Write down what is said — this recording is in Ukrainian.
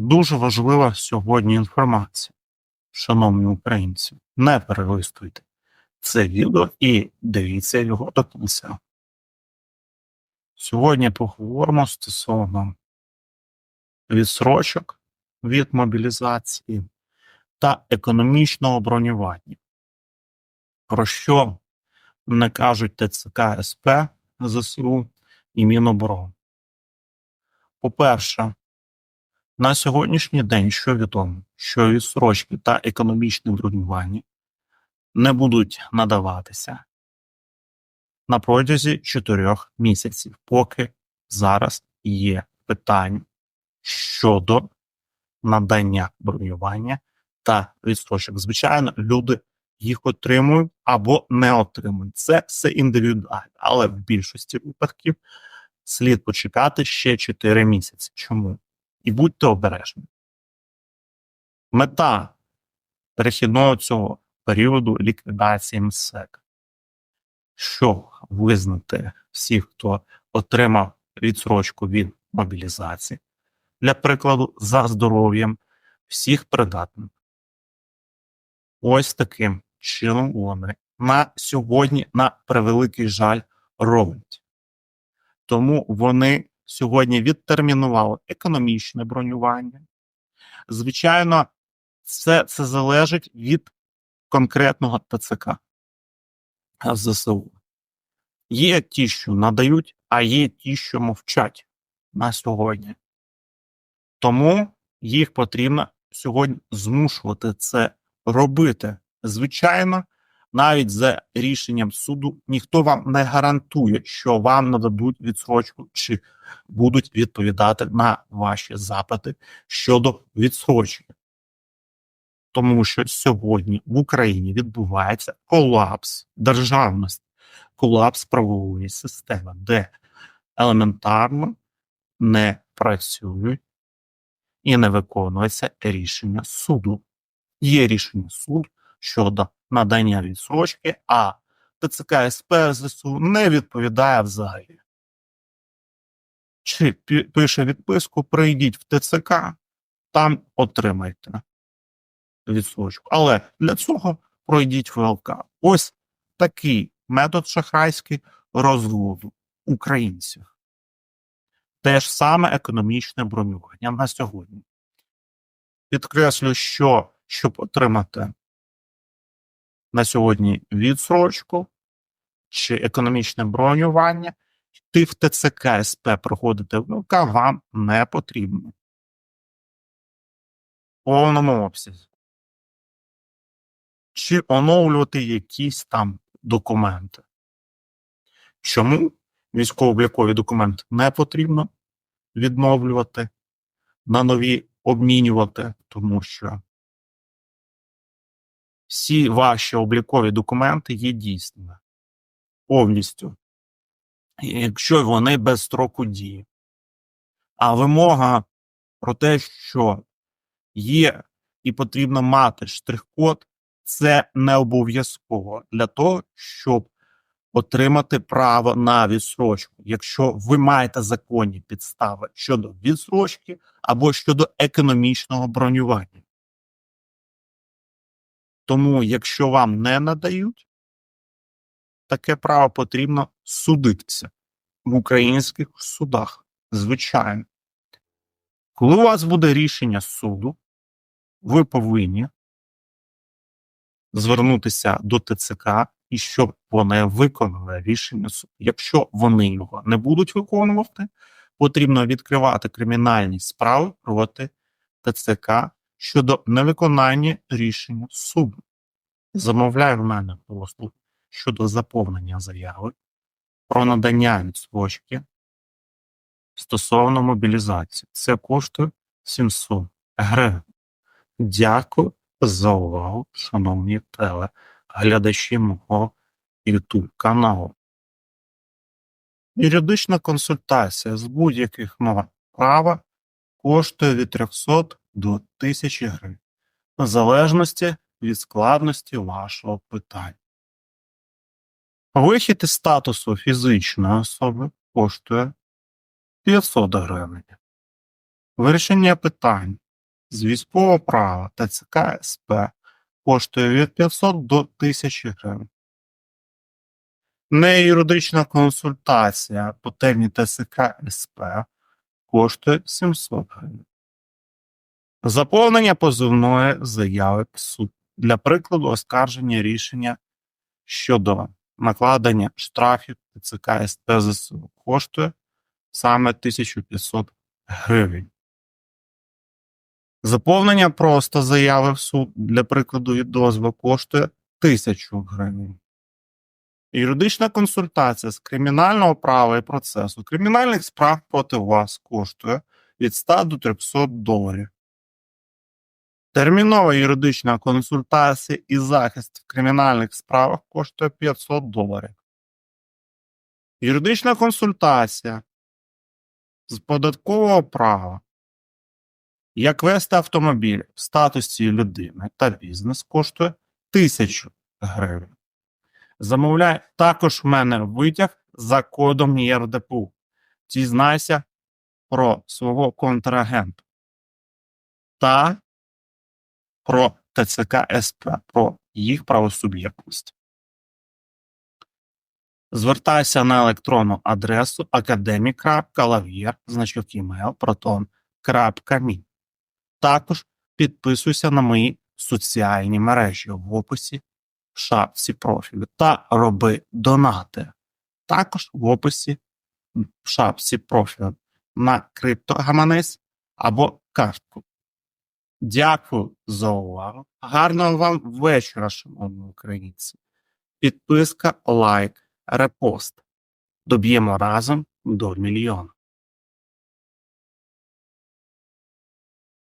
Дуже важлива сьогодні інформація. Шановні українці, не перелистуйте це відео і дивіться його до кінця. Сьогодні поговоримо стосовно відсрочок від мобілізації та економічного бронювання. Про що не кажуть ТЦК СП ЗСУ і Міноборони. По-перше, на сьогоднішній день що відомо, що відсрочки та економічне бронювання не будуть надаватися на протязі 4 місяців, поки зараз є питання щодо надання бронювання та відстрочок. Звичайно, люди їх отримують або не отримують. Це все індивідуально, але в більшості випадків слід почекати ще 4 місяці. Чому? І будьте обережні. Мета перехідного цього періоду ліквідації МСЕК, щоб визнати всіх, хто отримав відсрочку від мобілізації, для прикладу, за здоров'ям всіх придатних. Ось таким чином вони на сьогодні, на превеликий жаль, роблять. Тому вони сьогодні відтермінували економічне бронювання. Звичайно, все це залежить від конкретного ТЦК ЗСУ. Є ті, що надають, а є ті, що мовчать на сьогодні. Тому їх потрібно сьогодні змушувати це робити. Звичайно, навіть за рішенням суду ніхто вам не гарантує, що вам нададуть відсрочку чи будуть відповідати на ваші запити щодо відсрочки. Тому що сьогодні в Україні відбувається колапс державності, колапс правової системи, де елементарно не працюють і не виконується рішення суду. Є рішення суду щодо надання відсрочки, а ТЦК СП ЗСУ не відповідає взагалі. Чи пише відписку, прийдіть в ТЦК, там отримайте відсрочку. Але для цього пройдіть ВЛК. Ось такий метод шахрайський розводу українців. Те ж саме економічне бронювання на сьогодні. Підкреслю, що щоб отримати на сьогодні відсрочку чи економічне бронювання, йти в ТЦК СП проходити ВЛК вам не потрібно. Повному обсязі. Чи оновлювати якісь там документи. Чому військово-облікові документи не потрібно відновлювати, на нові обмінювати, тому що всі ваші облікові документи є дійсними повністю, якщо вони без строку дії. А вимога про те, що є і потрібно мати штрих-код, це не обов'язково для того, щоб отримати право на відсрочку, якщо ви маєте законні підстави щодо відсрочки або щодо економічного бронювання. Тому, якщо вам не надають таке право, потрібно судитися в українських судах. Звичайно. Коли у вас буде рішення суду, ви повинні звернутися до ТЦК і щоб вони виконали рішення суду. Якщо вони його не будуть виконувати, потрібно відкривати кримінальні справи проти ТЦК щодо невиконання рішення суду. Замовляє в мене послуг щодо заповнення заяви про надання відсрочки стосовно мобілізації. Це коштує 700 гривень. Дякую за увагу, шановні телеглядачі мого YouTube каналу. Юридична консультація з будь-яких норм права коштує від 300 до 1000 гривень, в залежності від складності вашого питання. Вихід із статусу фізичної особи коштує 500 гривень. Вирішення питань з військового права ТЦК СП коштує від 500 до 1000 гривень. Неюридична консультація по темі ТСК СП коштує 700 гривень. Заповнення позовної заяви в суд. Для прикладу, оскарження рішення щодо накладення штрафів ТЦК СП ЗСУ коштує саме 1500 гривень. Заповнення просто заяви в суд для прикладу від дозволу коштує 1000 гривень. Юридична консультація з кримінального права і процесу кримінальних справ проти вас коштує від 100 до 300 доларів. Термінова юридична консультація і захист в кримінальних справах коштує 500 доларів. Юридична консультація з податкового права. Як вести автомобіль в статусі людини та бізнес коштує 1000 гривень. Замовляй також в мене витяг за кодом ЄРДПУ. Дізнайся про свого контрагента та про ТЦК СП, про їх правосуб'єктність. Звертайся на електронну адресу academic.lavyer, значок email, proton.me. Також підписуйся на мої соціальні мережі в описі в шапці профілю та роби донати. Також в описі в шапці профілю на криптогаманець або картку. Дякую за увагу. Гарного вам вечора, шановні українці. Підписка, лайк, репост. Доб'ємо разом до мільйона.